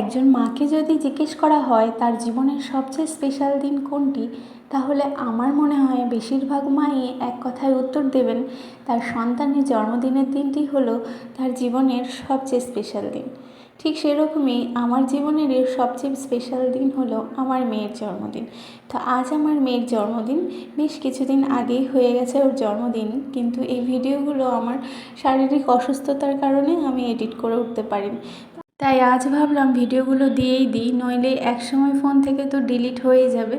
একজন মাকে যদি জিজ্ঞেস করা হয়, তার জীবনের সবচেয়ে স্পেশাল দিন কোনটি? তাহলে আমার মনে হয় বেশিরভাগ মাই এক কথায় উত্তর দেবেন, তার সন্তানের জন্মদিনের দিনটি হলো তার জীবনের সবচেয়ে স্পেশাল দিন। ঠিক সেরকমই আমার জীবনের সবচেয়ে স্পেশাল দিন হলো আমার মেয়ের জন্মদিন। তো আজ আমার মেয়ের জন্মদিন। বেশ কিছুদিন আগেই হয়ে গেছে ওর জন্মদিন, কিন্তু এই ভিডিওগুলো আমার শারীরিক অসুস্থতার কারণে আমি এডিট করে উঠতে পারিনি। তাই আজ ভাবলাম ভিডিওগুলো দিয়েই দিই, নইলে একসময় ফোন থেকে তো ডিলিট হয়ে যাবে।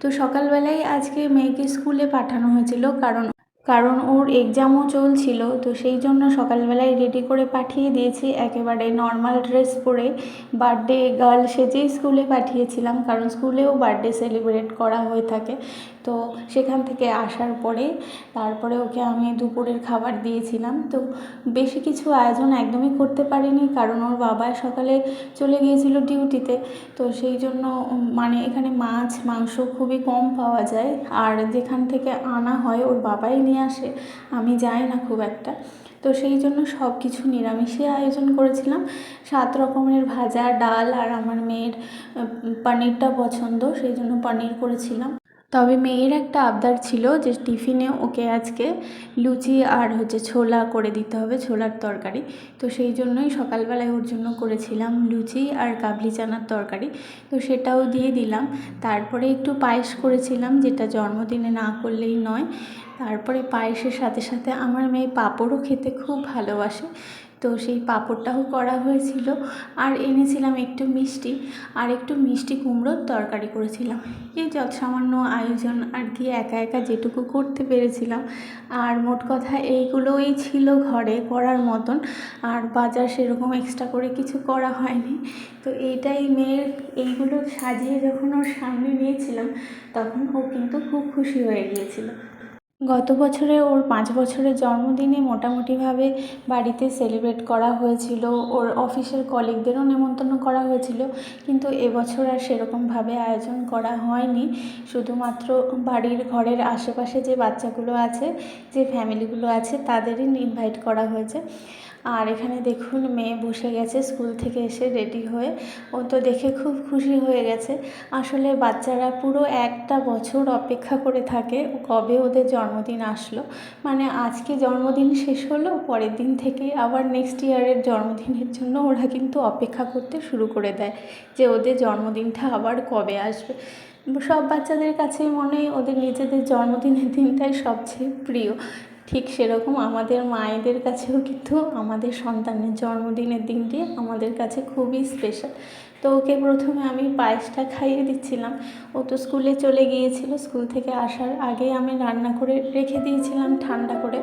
তো সকালবেলায় আজকে মেয়েকে স্কুলে পাঠানো হয়েছিল কারণ কারণ ওর এক্সামও চলছিল, তো সেই জন্য সকালবেলায় রেডি করে পাঠিয়ে দিয়েছি, একেবারে নর্মাল ড্রেস পরে বার্থডে গার্ল সেজেই স্কুলে পাঠিয়েছিলাম, কারণ স্কুলেও বার্থডে সেলিব্রেট করা হয়ে থাকে। তো সেখান থেকে আসার পরে তারপরে ওকে আমি দুপুরের খাবার দিয়েছিলাম। তো বেশি কিছু আয়োজন একদমই করতে পারিনি কারণ ওর বাবা সকালে চলে গিয়েছিল ডিউটিতে। তো সেই জন্য মানে এখানে মাছ, মাংস খুবই কম পাওয়া যায়। আর যেখান থেকে আনা হয় ওর বাবাই নিয়ে আসে, আমি যাই না খুব একটা। তো সেই জন্য সব কিছু নিরামিষে আয়োজন করেছিলাম। সাত রকমের ভাজা, ডাল আর আমার মেয়ের পনিরটা পছন্দ, সেই জন্য পনির করেছিলাম। তবে মেয়ের একটা আবদার ছিল যে টিফিনে ওকে আজকে লুচি আর হচ্ছে ছোলা করে দিতে হবে, ছোলার তরকারি। তো সেই জন্যই সকালবেলায় ওর জন্য করেছিলাম লুচি আর কাবলি চানার তরকারি। তো সেটাও দিয়ে দিলাম। তারপরে একটু পায়েস করেছিলাম, যেটা জন্মদিনে না করলেই নয়। তারপরে পায়েসের সাথে সাথে আমার মেয়ে পাঁপড়ও খেতে খুব ভালোবাসে। তো সেই পাঁপড়টাও করা হয়েছিল। আর এনেছিলাম একটু মিষ্টি, আর একটু মিষ্টি কুমড়োর তরকারি করেছিলাম। এই যত সামান্য আয়োজন আর কি একা একা যেটুকু করতে পেরেছিলাম। আর মোট কথা এইগুলোই ছিল ঘরে করার মতন। আর বাজার সেরকম এক্সট্রা করে কিছু করা হয়নি। তো এইটাই মেয়ের এইগুলো সাজিয়ে যখন ওর সামনে নিয়েছিলাম, তখন ও কিন্তু খুব খুশি হয়ে গিয়েছিল। গত বছরে ওর পাঁচ বছরের জন্মদিনে মোটামুটিভাবে বাড়িতে সেলিব্রেট করা হয়েছিল। ওর অফিসের কলিগদেরও নেমন্তন্ন করা হয়েছিল। কিন্তু এবছর আর সেরকমভাবে আয়োজন করা হয়নি। শুধুমাত্র বাড়ির ঘরের আশেপাশে যে বাচ্চাগুলো আছে, যে ফ্যামিলিগুলো আছে, তাদেরই ইনভাইট করা হয়েছে। আর এখানে দেখুন মেয়ে বসে গেছে, স্কুল থেকে এসে রেডি হয়ে। ও তো দেখে খুব খুশি হয়ে গেছে। আসলে বাচ্চারা পুরো একটা বছর অপেক্ষা করে থাকে কবে ওদের জন্মদিন আসলো। মানে আজকে জন্মদিন শেষ হলো, পরের দিন থেকে আবার নেক্সট ইয়ারের জন্মদিনের জন্য ওরা কিন্তু অপেক্ষা করতে শুরু করে দেয় যে ওদের জন্মদিনটা আবার কবে আসবে। সব বাচ্চাদের কাছেই মনে ওদের নিজেদের জন্মদিনের দিনটাই সবচেয়ে প্রিয়। ঠিক সেরকম আমাদের মায়েদের কাছেও কিন্তু আমাদের সন্তানের জন্মদিনের দিনটি আমাদের কাছে খুবই স্পেশাল তো ওকে প্রথমে আমি পায়েসটা খাইয়ে দিচ্ছিলাম। ও তো স্কুলে চলে গিয়েছিল। স্কুল থেকে আসার আগে আমি রান্না করে রেখে দিয়েছিলাম ঠান্ডা করে।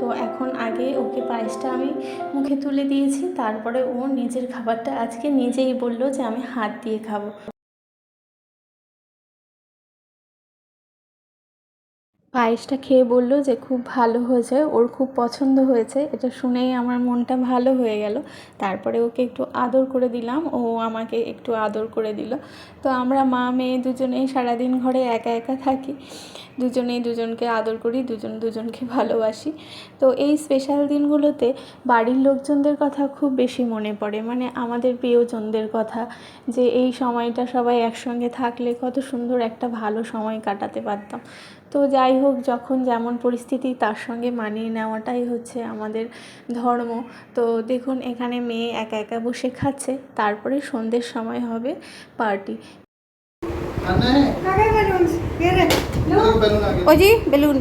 তো এখন আগে ওকে পায়েসটা আমি মুখে তুলে দিয়েছি। তারপরে ও নিজের খাবারটা আজকে নিজেই বলল যে আমি হাত দিয়ে খাব। পায়েসটা খেয়ে বলল যে, খুব ভালো হয়েছে, ওর খুব পছন্দ হয়েছে। এটা শুনেই আমার মনটা ভালো হয়ে গেল। তারপরে ওকে একটু আদর করে দিলাম, ও আমাকে একটু আদর করে দিল। তো আমরা মা, মেয়ে দুজনেই সারাদিন ঘরে একা একা থাকি। দুজনেই দুজনকে আদর করি, দুজন দুজনকে ভালোবাসি। তো এই স্পেশাল দিনগুলোতে বাড়ির লোকজনদের কথা খুব বেশি মনে পড়ে। মানে আমাদের প্রিয়জনদের কথা, যে এই সময়টা সবাই একসঙ্গে থাকলে কত সুন্দর একটা ভালো সময় কাটাতে পারতাম। তো যাই হোক যখন যেমন পরিস্থিতি তার সঙ্গে মানিয়ে নেওয়াটাই হচ্ছে আমাদের ধর্ম। তো দেখুন এখানে মেয়ে একা একা বসে খাচ্ছে তারপরে সন্ধ্যের সময় হবে পার্টি। ওজি বেলুন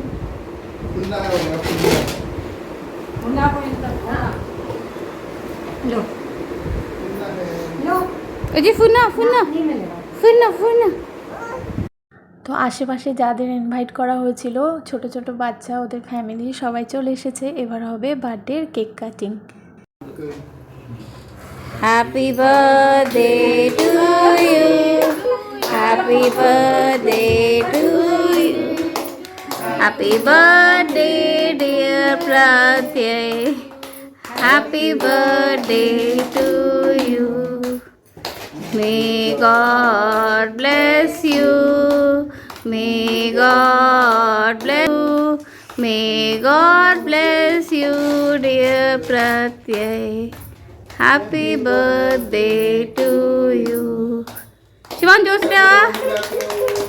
না ফুন না ফুন না তো আশেপাশে যাদের ইনভাইট করা হয়েছিল, ছোট ছোট বাচ্চা, ওদের ফ্যামিলি সবাই চলে এসেছে। এবার হবে বার্থডের cake cutting happy birthday to you happy birthday to you happy birthday dear Pratyay happy birthday to you May God bless you. May God bless you. May God bless you, dear Pratyay. Happy birthday to you. Shivan Joseph.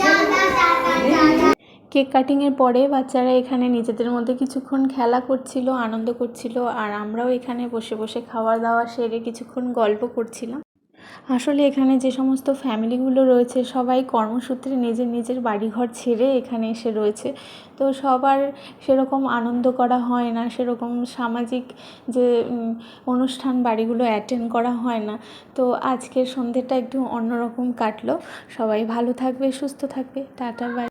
ज्यादा ज्यादा cake কাটিংয়ের পরে বাচ্চারা এখানে নিজেদের মধ্যে কিছুক্ষণ খেলা করছিল আনন্দ করছিল আর আমরাও এখানে বসে বসে খাওয়া দাওয়া সেরে কিছুক্ষণ গল্প করছিলাম আসলে এখানে যে সমস্ত ফ্যামিলিগুলো রয়েছে, সবাই কর্মসূত্রে নিজের নিজের বাড়িঘর ছেড়ে এখানে এসে রয়েছে। তো সবার সেরকম আনন্দ করা হয় না, সেরকম সামাজিক যে অনুষ্ঠান বাড়িগুলো অ্যাটেন্ড করা হয় না। তো আজকের সন্ধ্যেটা একটু অন্যরকম কাটলো। সবাই ভালো থাকবে, সুস্থ থাকবে। Tata bye